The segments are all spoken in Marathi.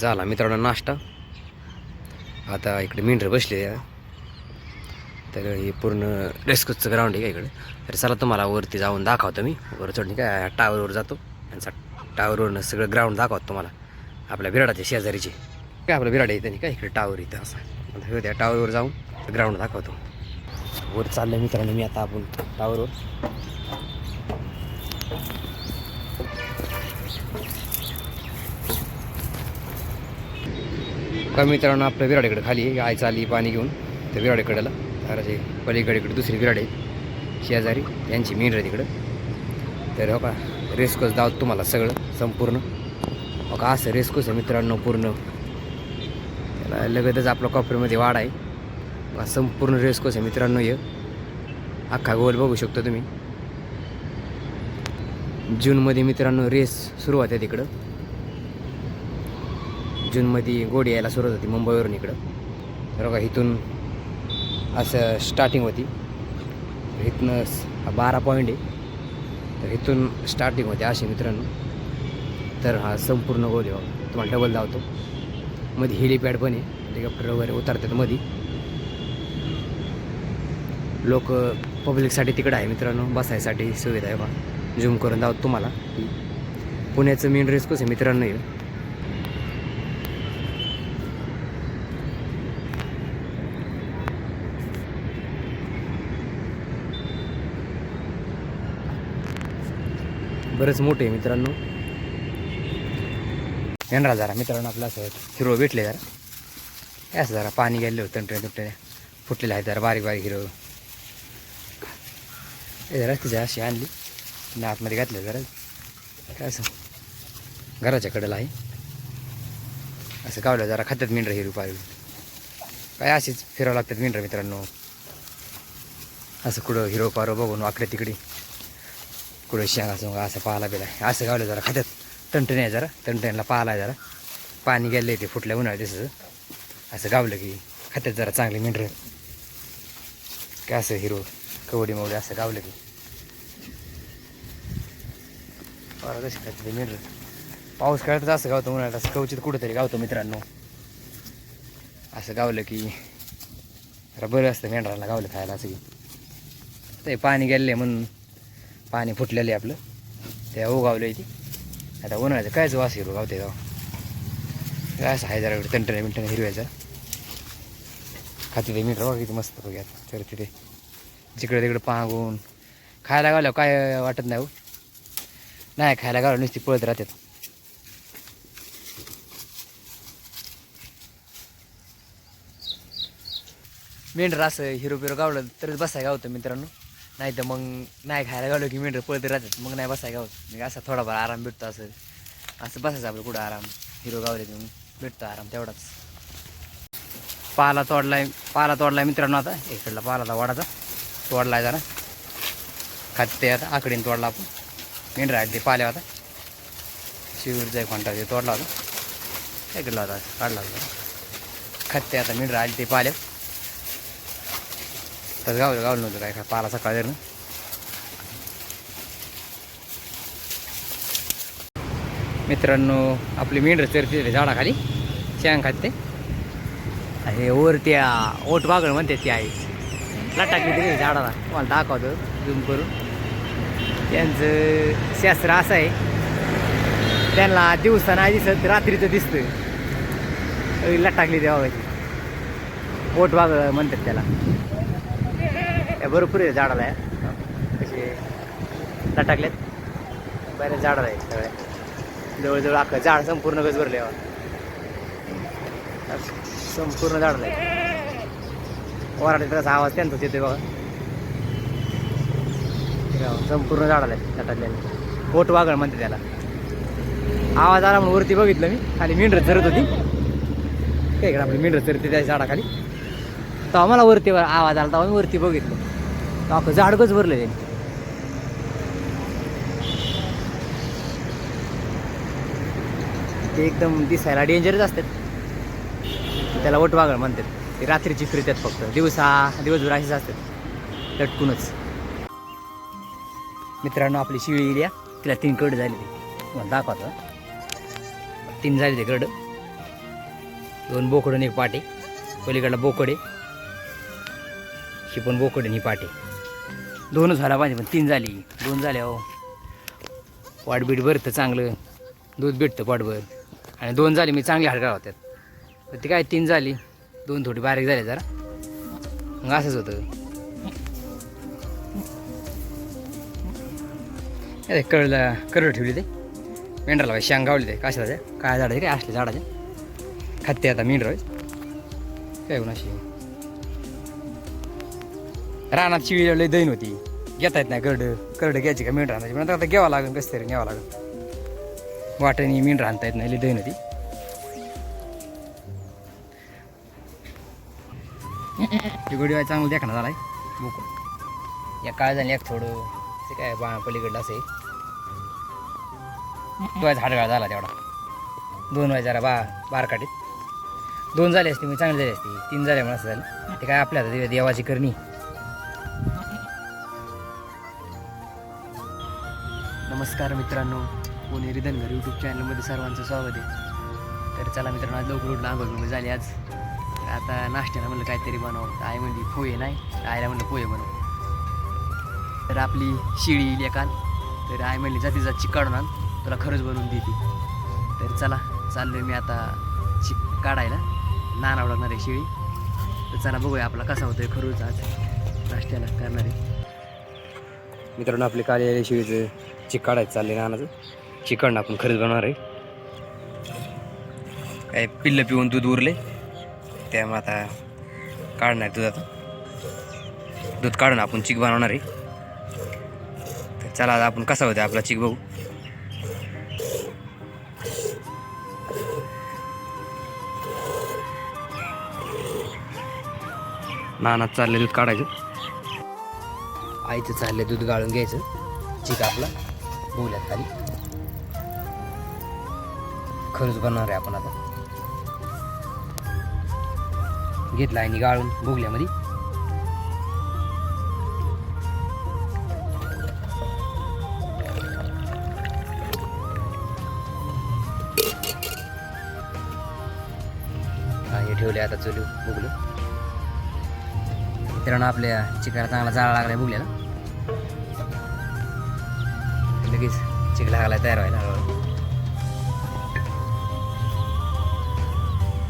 झाला मित्रांनो नाश्ता. आता इकडे मेंढरं बसले तर हे पूर्ण रेस्कोचं ग्राउंड आहे का इकडे? तर चला तुम्हाला वरती जाऊन दाखवतो मी. वर चढून काय टावरवर जातो त्यांचा टावरवरनं सगळं ग्राउंड दाखवतो तुम्हाला. आपल्या बिराडाच्या शेजारीचे. काय आपलं बिराड आहे त्यांनी काय इकडे टावर इथं असं. त्या टावरवर जाऊन ग्राउंड दाखवतो. वर चाललं मित्रांनो मी आता आपण टावरवर का मित्रांनो आपल्या विराडेकडे खाली आई चालली पाणी घेऊन त्या विराडेकडेला. घराचे पलीकडे इकडे दुसरी विराड आहे. शेजारी यांची मेन आहे तिकडं. तर हो का रेस्कोस दावत तुम्हाला सगळं संपूर्ण. हो का असं रेस्कोस आहे मित्रांनो पूर्ण. त्याला लगतच आपलं कॉपरीमध्ये वाढ आहे. हो संपूर्ण रेस्कोस आहे मित्रांनो हे. अख्खा गोल बघू शकता तुम्ही. जूनमध्ये मित्रांनो रेस सुरुवात आहे तिकडं. जूनमध्ये गोडी यायला सुरुवात होती मुंबईवरून इकडं. तर बघा इथून असं स्टार्टिंग होती. इथनं हा बारा पॉईंट आहे. तर इथून स्टार्टिंग होते असे मित्रांनो. तर हा संपूर्ण गोडी बघा तुम्हाला डबल धावतो. मध्ये हेलिपॅड पण आहे. हेलिकॉप्टर वगैरे उतरतात मध्ये लोक पब्लिकसाठी तिकडं आहे मित्रांनो. बसायसाठी सुविधा आहे बा झूम करून दावत तुम्हाला. पुण्याचं मेन रेस्कोच आहे मित्रांनो बरंच मोठे आहे मित्रांनो. येणार जरा मित्रांनो आपलं असं हिरो भेटले जरा. काय असं जरा पाणी गेलेलं होतं तंटे तुटे. फुटलेलं आहे जरा बारीक बारीक हिरो. जरा तिच्या अशी आणली. आणि आतमध्ये घातलं जरा. काय असं. घराच्या कडेला आहे. असं गावलं जरा खात्यात मिनरं हिरो पाहिजे. काय अशीच फिरावं लागतात मिनरं मित्रांनो. असं कुठं हिरो पारो बघून आकडे तिकडे. कुठे शेंगा सोंगा असं पाहायला बिला असं गावलं जरा खात्यात. टणटण आहे जरा. टणटणला पाहायला आहे जरा. पाणी गेलं ते फुटल्या उन्हाळ्यात दिसत असं गावलं की खात्यात जरा चांगली मेंढर काय असं हिरो कवडी मवडी असं गावलं की. कशी खाते मिनरल पाऊस काळातच असं गावतं उन्हाळ्यात. असं कवचित कुठंतरी गावतो मित्रांनो. असं गावलं की जरा बरं असतं मेंढराला गावलं खायला असं की. ते पाणी गेले म्हणून पाणी फुटलेलं आहे आपलं. ते उगावलं ती. आता उन्हाळ्याचं कायच वास हिरो गावते गाव काय असं आहे जरा तंटणे मिंटणे हिरवायचं? खाते ते मीठ बघा किती मस्त बघा तर तिथे जिकडे तिकडे पाहून. खायला गावलं काय वाटत नाही हो. नाही खायला गावलं नुसती पळत राहतात. मेंढर असं हिरो बिरो गावलं तरच बसाय गावतं मित्रांनो. नाही तर मग नाही खायला गावलं की मेंढर पळते राहतात. मग नाही बसाय गावत. मग असा थोडाफार आराम भेटतो असं. असं बसायचं आपलं कुठं आराम. हिरो गावले की मग भेटतो आराम तेवढाच. पाला तोडलाय पाला तोडलाय मित्रांनो आता. इकडला पाला वाडाचा तोडलाय जरा. खाते आता. आकडीन तोडला आपण. मेंढर आहे ते पाल्या होता शिवीरचा एक घंटा ते तोडला होता. काय केला होता काढला होता. खाते आता मेंढर आले ते पाल्या तर गावलं गावलं नव्हतं काय पाला सकाळ ना मित्रांनो आपली मेंढर चरते झाडाखाली शेंग खाते हे वर त्या ओट बागळ म्हणते ती आहे लटाकली तिकडे झाडाला तुम्हाला दाखवतो झूम करून त्यांचं शास्त्र असं आहे त्यांना दिवसा नाही दिसत रात्रीचं दिसतं लटाकली तेव्हा ओट बागळ म्हणतात त्याला भरपूर आहे झाडाला. आहे कसे लटाकलेत. बऱ्याच झाडं आहेत सगळ्या जवळजवळ अख्खं झाड संपूर्ण गज भरले संपूर्ण झाड आहे वराडे त्याचा आवाज त्यांचाच येतोय बघा. संपूर्ण झाडाला आहे लटाकलेले. पोट वागळ म्हणते त्याला. आवाज आला म्हणून वरती बघितलं मी. खाली मेंढर चरत होती. काय इकडे आपली मेंढर चरते त्या झाडाखाली. तेव्हा मला वरती आवाज आला तेव्हा मी वरती बघितलं. तेव्हा झाडकच भरलं त्यांनी ते एकदम दिसायला डेंजरच असतात. त्याला वटवागळ म्हणतात. ते रात्रीची फिरतात फक्त. दिवसा दिवसभर अशीच असतात. लटकूनच. मित्रांनो आपली शिळी इल्या तिला तीन कड झाली. तुम्हाला दाखवतो. तीन झाली ते कड दोन बोकड आणि एक पाटे. पलीकडला बोकडे ही पण बोकड आणि ही पाटे. दोनच झाला पाहिजे पण तीन झाली. दोन झाल्या हो वाटबीट भरतं चांगलं. दूध भेटतं पाटभर आणि दोन झाली मी चांगली हाडका होत्यात. तर ती काय तीन झाली. दोन थोडी बारीक झाली जरा. मग असंच होतं. हे कळलं करड ठेवली ते. मेंढराला बाई शांग गावली ते. कशाला काय झाडं आहे काय असले झाडाचे. खाते आता मेंढर काय कोणाशी रानात शिळी लई दैन होती. घेता येत नाही करड करड घ्यायची का मेंढ आणायची म्हणतात आता घ्यावं लागेल कसं तरी घ्यावं लागेल. वाटेनी मेंढ आणता येत नाही लई दैन होती. ती गोडी चांगलं देखणं झालाय. बुक या काळ झाली एक थोडं. ते काय बा पलीकडलं असे. झाड हाडगाळ झाला तेवढा. दोन वाय जरा बा बारकाटीत. दोन झाले असते मी चांगली झाली असती. तीन झाल्यामुळे असं झालं. ते काय आपल्या देवाची करणी. नमस्कार मित्रांनो. पुणेरी धनगर यूट्यूब चॅनलमध्ये सर्वांचं स्वागत आहे. तर चला मित्रांनो आज लवकर उठलं आंघोळ मी झाली आज. आता नाश्त्याला म्हणलं काहीतरी बनव आई म्हणली पोहे नाही. आईला म्हणलं पोहे बनव. तर आपली शिळी येईल एकाल तर आई म्हणली जाती जात चिक काढून आण. तुला खरंच बनवून देते. तर चला चाललो मी आता चिक काढायला. नान लागणार आहे शिळी. तर चला बघूया आपला कसा होतोय खरूच आज नाश्त्याला करणार आहे. मित्रांनो आपले काले शिळीचं. चिक काढायचं चालले नानाचं. चिकन आपण खरंच बनवणार आहे. काय पिल्लं पिऊन दूध उरले त्यामुळे आता काढणार दुधात दूध काढून आपण चिक बनवणार आहे. तर चला आता आपण कसा होता आपला चिक बघू. नानात चालले दूध काढायचं. आईचं चाललंय दूध गाळून घ्यायचं. चिक आपला. बोलत खाली खरंच बनवणार आहे आपण आता. घेतला आहे गाळून बोगल्यामध्ये. हा हे ठेवले आता चलू बुगलो. मित्रांनो आपल्या चिकन चांगला जाळा लागलाय बुगल्याला. लगेच चिक लागायला तयार व्हायला हळूहळू.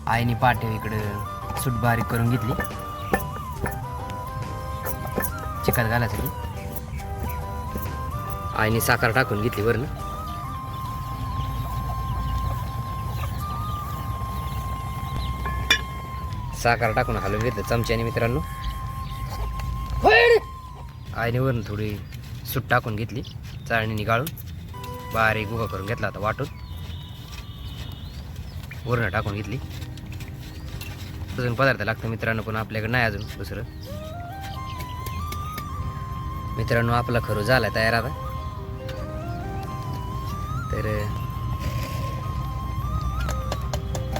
आईने पाठव इकडं सूट बारीक करून घेतली. चिकात घालायसाठी आईने साखर टाकून घेतली वरून. साखर टाकून हलवून घेतलं चमच्याने मित्रांनो. आईने वरून थोडी सूट टाकून घेतली. चाळणीने गाळून बारीक गुगा करून घेतला आता वाटून. वरणं टाकून घेतली. अजून पदार्थ लागतं मित्रांनो पण आपल्याकडे नाही अजून दुसरं. मित्रांनो आपला खरू झाला तयार आता. तर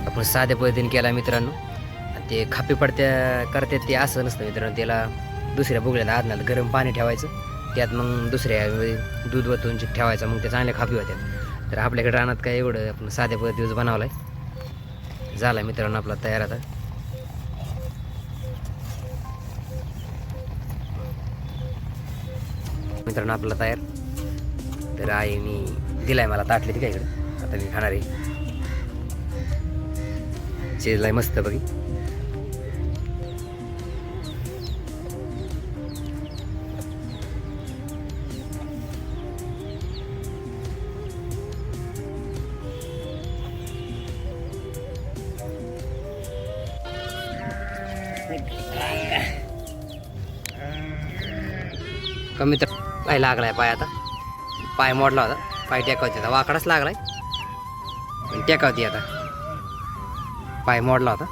आपण साध्या पद्धतीने केला मित्रांनो. आणि ते खापी पडत्या करतात ते असं नसतं मित्रांनो त्याला दुसऱ्या बुगल्याला आदनाला गरम पाणी ठेवायचं. त्यात मग दुसऱ्या दूध वतून ठेवायचं मग ते चांगल्या खापी होत्यात. तर आपल्याकडे रानात काय एवढं आपण साध्या पद्धतीचं बनवलाय. झाला मित्रांनो आपला तयार आता. मित्रांनो आपला तयार. तर आई मी दिलाय मला ताटली ती काय आता मी खाणार आहे. शिजलाय मस्त बघी. कमी तर पाय लागलाय पाय आता. पाय मोडला होता. पाय टेकावती आता वाकडाच लागला आहे पण टेकावती आता. पाय मोडला होता.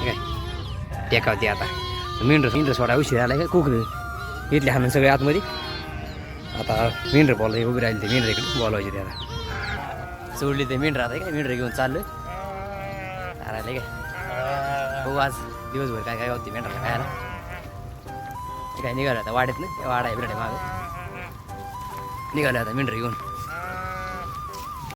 ठीक आहे. टेकावती आता. मेंढर मेंढर सोडा उशीर आलाय का? कुकर. इथले हाणून सगळे आतमध्ये. आता मेंढर बॉल उभी राहिली ते मेंढर इकडे. ते त्याला. सोडली ते मेंढर आता काय? मेंढर घेऊन चाललोय. राहिले काय? हो आज दिवसभर काय काय होती मेंढर खायला. काय निघालं आता? वाड्यात ना वाडा आहे बिराडे माग. निघाला आता मेंढर घेऊन.